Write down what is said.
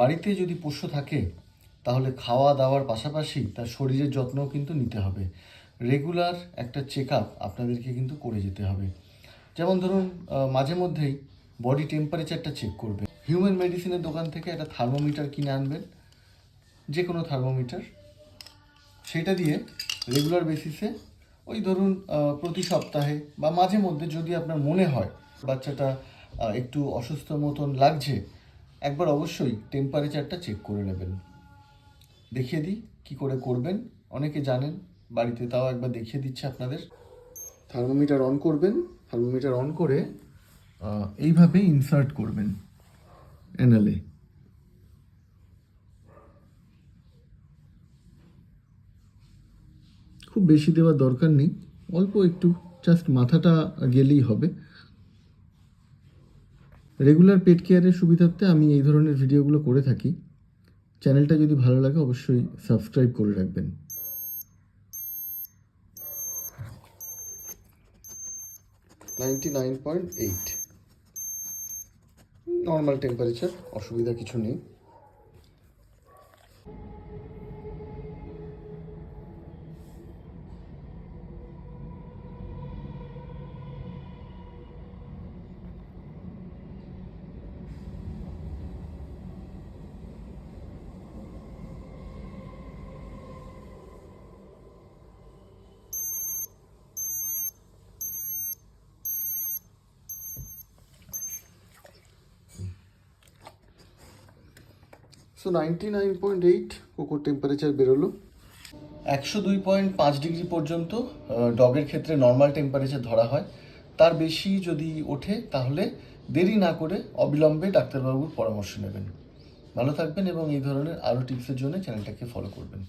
বাড়িতে যদি পোষ্য থাকে, তাহলে খাওয়া দাওয়ার পাশাপাশি তার শরীরের যত্নও কিন্তু নিতে হবে। রেগুলার একটা চেক আপ আপনাদেরকে কিন্তু করে যেতে হবে। যেমন ধরুন মাঝে মধ্যেই বডি টেম্পারেচারটা চেক করবে হিউম্যান মেডিসিনের দোকান থেকে একটা থার্মোমিটার কিনে আনবেন যে কোনো থার্মোমিটার। সেটা দিয়ে রেগুলার বেসিসে ওই ধরুন প্রতি সপ্তাহে বা মাঝে মধ্যে যদি আপনার মনে হয় বাচ্চাটা একটু অসুস্থ মতন লাগছে একবার অবশ্যই টেম্পারেচারটা চেক করে নেবেন। দেখিয়ে দিই কী করে করবেন। অনেকে জানেন, বাড়িতে তাও একবার দেখিয়ে দিচ্ছে আপনাদের। থার্মোমিটার অন করবেন। থার্মোমিটার অন করে এইভাবে ইনসার্ট করবেন অ্যানালে খুব বেশি দেওয়ার দরকার নেই। অল্প একটু জাস্ট মাথাটা গেলেই হবে। রেগুলার পেট কেয়ারের সুবিধার্থে আমি এই ধরনের ভিডিওগুলো করে থাকি। চ্যানেলটা যদি ভালো লাগে, অবশ্যই সাবস্ক্রাইব করে রাখবেন। Ninety nine point eight normal temperature অসুবিধা কিছু নেই। So ninety nine point eight কোকোর temperature বেরোলো। একশো দুই পয়েন্ট পাঁচ ডিগ্রি পর্যন্ত ডগের ক্ষেত্রে নর্মাল টেম্পারেচার ধরা হয়। তার বেশি যদি ওঠে, তাহলে দেরি না করে অবিলম্বে ডাক্তারবাবুর পরামর্শ নেবেন। ভালো থাকবেন এবং এই ধরনের আরও টিপসের জন্য চ্যানেলটাকে ফলো করবেন।